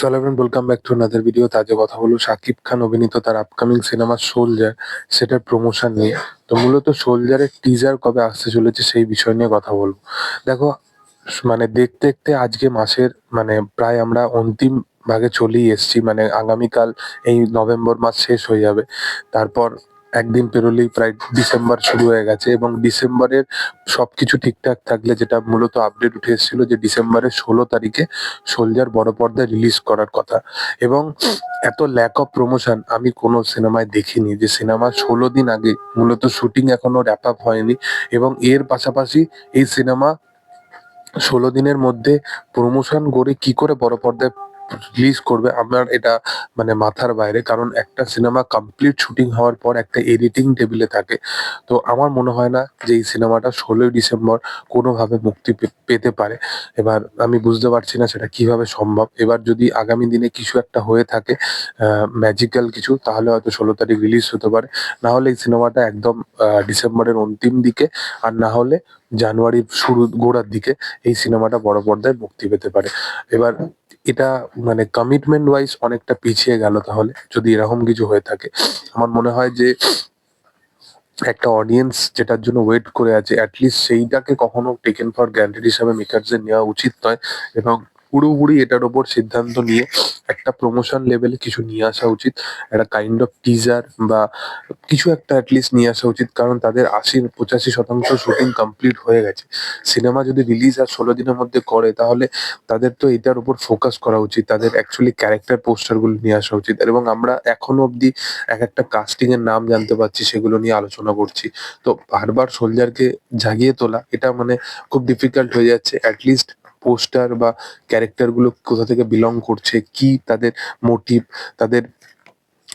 So everyone welcome back to another video আজকে কথা বলব শাকিব খান অভিনীত তার আপকামিং সিনেমা সোলজার সেটার প্রমোশন নিয়ে। তো মূলত সোলজারের টিজার কবে আসতে চলেছে সেই বিষয় নিয়ে কথা বলব। দেখো মানে দেখতে দেখতে আজকে মাসের মানে প্রায় আমরা অন্তিম ভাগে চলেই এসেছি মানে আগামীকাল এই নভেম্বর মাস শেষ হয়ে যাবে। তারপর একদিন পেরোলেই প্রায় ডিসেম্বর শুরু হয়ে গেছে এবং ডিসেম্বরের সবকিছু ঠিকঠাক থাকলে যেটা মূলত আপডেট উঠে এসেছিল যে ডিসেম্বরের ষোলো তারিখে সোলজার বড় পর্দায় রিলিজ করার কথা। এবং এত ল্যাক অফ প্রমোশন আমি কোনো সিনেমায় দেখিনি যে সিনেমা ষোলো দিন আগে মূলত শুটিং এখনও র্যাপ আপ হয়নি এবং এর পাশাপাশি এই সিনেমা ষোলো দিনের মধ্যে প্রমোশন করে কি করে বড় পর্দায় রিলিজ করবে আমার এটা মানে মাথার বাইরে, কারণ একটা সিনেমা কমপ্লিট শুটিং হওয়ার পর একটা এডিটিং টেবিলে থাকে। তো আমার মনে হয় না যে এই সিনেমাটা ষোলোই ডিসেম্বর কোনোভাবে মুক্তি পেতে পারে। এবার আমি বুঝতে পারছি না সেটা কীভাবে সম্ভব। এবার যদি আগামী দিনে কিছু একটা হয়ে থাকে ম্যাজিক্যাল কিছু, তাহলে হয়তো ষোলো তারিখ রিলিজ হতে পারে। না হলে এই সিনেমাটা একদম ডিসেম্বরের অন্তিম দিকে, আর না হলে জানুয়ারির শুরু গোড়ার দিকে এই সিনেমাটা বড় পর্দায় মুক্তি পেতে পারে। এবার এটা মানে কমিটমেন্ট ওয়াইজ অনেকটা পিছিয়ে গেল তাহলে, যদি এরকম কিছু হয়ে থাকে। আমার মনে হয় যে, একটা অডিয়েন্স যেটার জন্য ওয়েট করে আছে অ্যাটলিস্ট সেইটাকে কখনো টেকেন ফর গ্যারান্টেড হিসাবে মেকার্সের নেওয়া উচিত নয়। এবং পুরোপুরি এটার ওপর সিদ্ধান্ত নিয়ে একটা প্রমোশন লেভেলে কিছু নিয়ে আসা উচিত, একটা কাইন্ড অফ টিজার বা কিছু একটা অ্যাটলিস্ট নিয়ে আসা উচিত, কারণ তাদের আশি পঁচাশি শতাংশ শুটিং কমপ্লিট হয়ে গেছে। সিনেমা যদি রিলিজ আর ষোলো দিনের মধ্যে করে, তাহলে তাদের তো এটার উপর ফোকাস করা উচিত, তাদের অ্যাকচুয়ালি ক্যারেক্টার পোস্টারগুলো নিয়ে আসা উচিত। এবং আমরা এখনও অবধি এক একটা কাস্টিং এর নাম জানতে পারছি, সেগুলো নিয়ে আলোচনা করছি। তো বারবার সোলজারকে জাগিয়ে তোলা, এটা মানে খুব ডিফিকাল্ট হয়ে যাচ্ছে অ্যাটলিস্ট পোস্টার বা ক্যারেক্টারগুলো কোথা থেকে বিলং করছে কি তাদের মোটিভ তাদের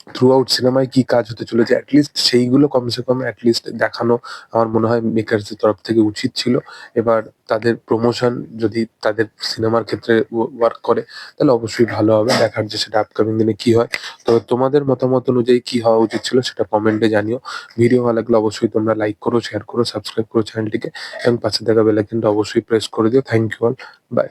থ্রু আউট সিনেমায় কি কাজ হতে চলেছে অ্যাটলিস্ট সেইগুলো কমসে কম অ্যাটলিস্ট দেখানো আমার মনে হয় মেকার্সদের তরফ থেকে উচিত ছিল। এবার তাদের প্রমোশন যদি তাদের সিনেমার ক্ষেত্রে ওয়ার্ক করে, তাহলে অবশ্যই ভালো হবে। দেখার যে সেটা আপকামিং দিনে কি হয়। তবে তোমাদের মতামত অনুযায়ী কি হওয়া উচিত ছিল সেটা কমেন্টে জানিও। ভিডিও ভালো লাগলে অবশ্যই তোমরা লাইক করো শেয়ার করো সাবস্ক্রাইব করো চ্যানেলটিকে এবং পাশে থাকা বেলাইকনটা অবশ্যই প্রেস করে দিও। Thank you all by